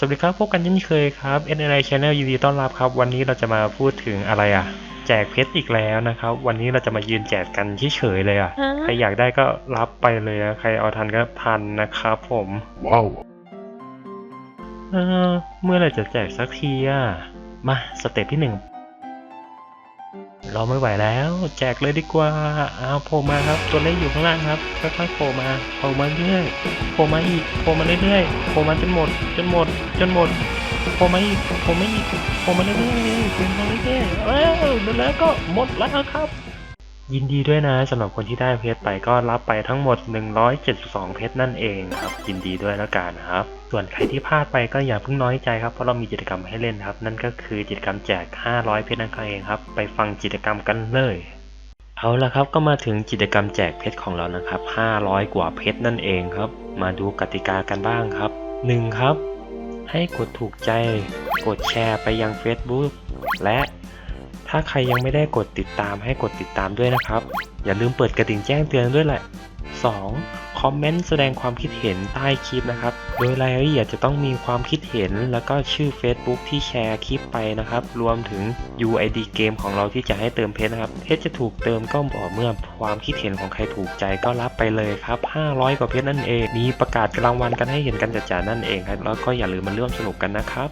สวัสดีครับพบกันเช่นเคยครับ NNI Channel ยินดีต้อนรับครับ วันนี้เราจะมาพูดถึงอะไรอะ แจกเพชรอีกแล้วนะครับ วันนี้เราจะมายืนแจกกันเฉยๆเลยอะฮะใครอยากได้ก็รับไปเลยอะใครเอาทันก็ทันนะครับผมว้าวเออเมื่อไหรจะแจกสักทีอะ มาสเต็ปที่หนึ่ง เราไม่ไหวแล้ว แจกเลยดีกว่าเอาโผล่มาครับตัวเลขอยู่ข้างล่างครับค่อยๆโผล่มาโผล่มาเรื่อยโผล่มาอีกโผล่มาเรื่อยๆโผล่มาจนหมด จนหมด จนหมดโผล่มาอีกโผล่มาอีกโผล่มาเรื่อยๆโผล่มาเรื่อยๆเอ้วแล้วก็หมดแล้วครับ ยินดีด้วยนะสำหรับคนที่ได้เพชรไปก็รับไปทั้งหมด 172 เพชรนั่นเองครับ ยินดีด้วยแล้วกันครับ ส่วนใครที่พลาดไปก็อย่าเพิ่งน้อยใจครับเพราะเรามีกิจกรรมให้เล่นครับ นั่นก็คือกิจกรรมแจก 500 เพชรนั่นเองครับ ไปฟังกิจกรรมกันเลยเอาละครับก็มาถึงกิจกรรมแจกเพชรของเรานะครับ 500 กว่าเพชรนั่นเองครับ มาดูกติกากันบ้างครับ 1 ครับ ให้กดถูกใจ กดแชร์ไปยัง Facebook และ ถ้าใครยังไม่ได้กดติดตามให้กดติดตามด้วยนะครับ อย่าลืมเปิดกระดิ่งแจ้งเตือนด้วยแหละ 2. คอมเมนต์แสดงความคิดเห็นใต้คลิปนะครับ โดยรายละเอียดจะต้องมีความคิดเห็น แล้วก็ชื่อ Facebook ที่แชร์คลิปไปนะครับ รวมถึง UID เกมของเราที่จะให้เติมเพชรนะครับ เพชรจะถูกเติมก็ต่อเมื่อความคิดเห็นของใครถูกใจก็รับไปเลยครับ 500 กว่าเพชรนั่นเอง มีประกาศรางวัลกันให้เห็นกันจัดๆนั่นเองครับ แล้วก็อย่าลืมมาร่วมสนุกกันนะครับ